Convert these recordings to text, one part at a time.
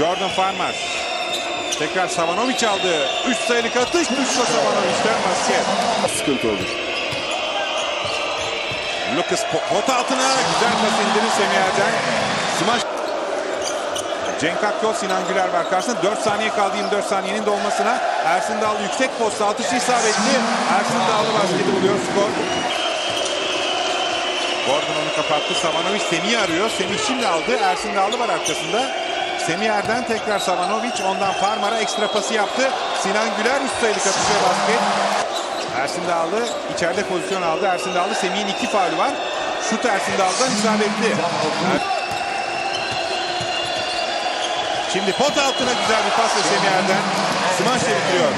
Farmar. Tekrar Savanovic aldı. Üç sayılık atış. Duşko Savanovic'ten basket. Sıkıntı olur. Lucas po- pot altına güzel pas indirir Semiyer'den. Smash. Cenk Akyol, Sinan Güler var karşısında. 4 saniye kaldı 24 saniyenin dolmasına. Ersin Dağlı yüksek posta atışı isabetli. Ersin Dağlı basketi buluyor skor. Gordon onu kapattı. Savanovic Semih'i arıyor. Semih şimdi aldı. Ersin Dağlı var arkasında. Semih'erden tekrar Savanovic. Ondan Farmar'a ekstra pası yaptı. Sinan Güler üst sayılık atışa basket. Ersin Dağlı içeride pozisyon aldı. Ersin Dağlı Semih'in iki faulü var. Şut Ersin Dağlı'dan isabetli. Şimdi pot altına güzel bir pasla Semih'erden. Smash bitiriyor.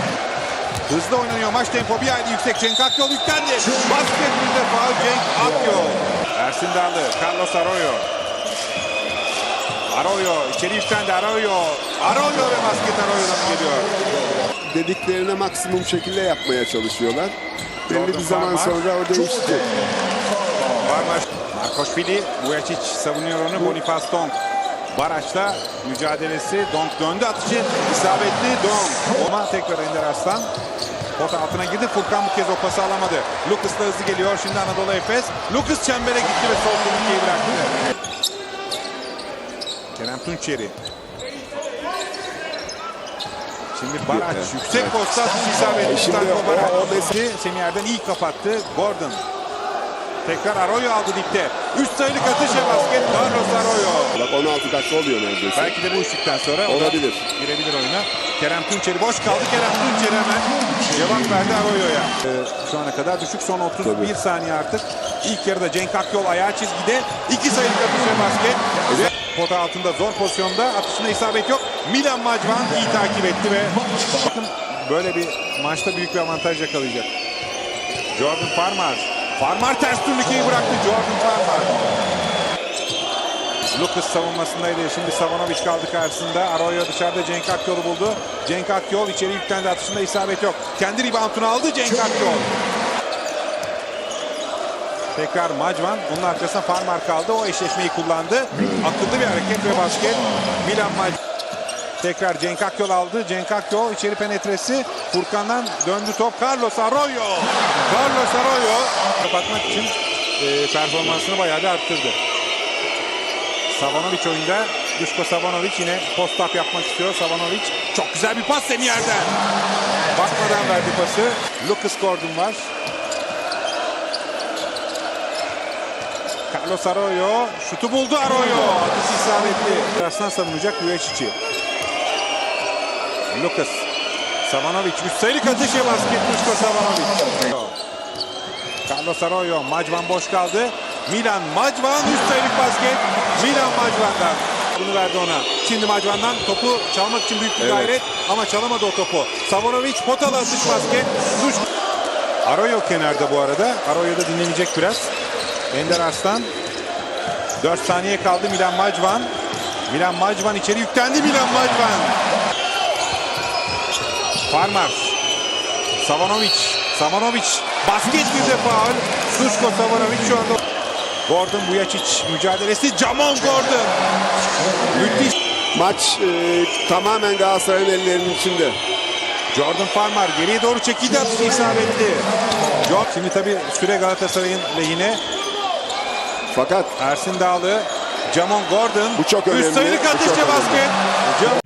Hızlı oynanıyor maç tempo bir hayli yüksek. Cenk Akyol yüklendi. Basket bir de faul Cenk Akyol. Ersin Dağlı, Carlos Arroyo. Arroyo içeri yüklendi Arroyo. Arroyo ve basket Arroyo'dan geliyor. Dediklerine maksimum şekilde yapmaya çalışıyorlar. Belli bir zaman Farmar. sonra o değişecek. Varmaş. Markoşvili. Vujacic savunuyor onu. Bonifaz Donk. Baraç'la mücadelesi. Donk döndü atışı. isabetli Donk. Oma tekrar Ender Arslan. Pot altına girdi. Furkan bu kez o pası alamadı. Lucas da hızlı geliyor. Şimdi Anadolu Efes. Lucas çembere gitti ve sol turnikeyi bıraktı. Kerem Tunçeri. Şimdi Baraç Evet, yüksek evet. posta atışı isabetli. Stanko Semiyer'den iyi kapattı. Gordon. Tekrar Arroyo aldı dipte. Üst sayılık atış ve basket Carlos Arroyo. Bak 16 dakika oluyor neredeyse. Belki de bu üçlükten sonra Olabilir. girebilir oyuna. Kerem Tunçeri boş kaldı. Kerem Tunçeri hemen cevap verdi Arroyo'ya. Ee, şu ana kadar düşük son 31 Tabii. saniye artık. İlk yarıda Cenk Akyol ayağı çizgide. iki sayılık atış ve basket. Ve pota altında zor pozisyonda atışına isabet yok. Milan Macvan iyi takip etti ve bakın böyle bir maçta büyük bir avantaj yakalayacak. Jordan Farmar. Farmar ters turnikeyi bıraktı. Jordan Farmar. Lucas savunmasındaydı. Şimdi Savanovic kaldı karşısında. Arroyo dışarıda Cenk Akyol'u buldu. Cenk Akyol içeri yüklendi atışında isabet yok. Kendi reboundunu aldı Cenk Akyol. Tekrar Macvan. Onun arkasına Farmar kaldı. O eşleşmeyi kullandı. Akıllı bir hareket ve basket. Milan Mac. Tekrar Cenk Akyol aldı. Cenk Akyol içeri penetresi. Furkan'dan döndü top. Carlos Arroyo. Carlos Arroyo kapatmak için e, performansını bayağı bir arttırdı. Savanovic oyunda. Duško Savanovic yine post-up yapmak istiyor. Savanovic çok güzel bir pas seni yerden. Bakmadan verdi pası. Lucas Gordon var. Carlos Arroyo şutu buldu Arroyo. Atış isabetli. Arasından savunacak Vujicic'i. Lucas. Savanovic üst sayılık atışı basket Duško Savanovic. Carlos Arroyo. Macvan boş kaldı. Milan Macvan üst sayılık basket. Milan Macvan'dan. Bunu verdi ona. Şimdi Macvan'dan topu çalmak için büyük bir Evet. gayret ama çalamadı o topu. Savanovic potalı atış basket. Duş. Arroyo kenarda bu arada. Arroyo da dinlenecek biraz. Ender Arslan. 4 saniye kaldı Milan Macvan. Milan Macvan içeri yüklendi Milan Macvan. Farmar. Savanovic. Savanovic. Basket bir de faul. Savanovic şu anda. Gordon Vujacic mücadelesi. Jamon Gordon. Müthiş. Maç e, tamamen Galatasaray'ın ellerinin içinde. Jordan Farmar geriye doğru çekildi atışı isabetli. Jordan. Şimdi tabii süre Galatasaray'ın lehine. Fakat Ersin Dağlı. Jamon Gordon. Bu çok önemli, Üst sayılık basket.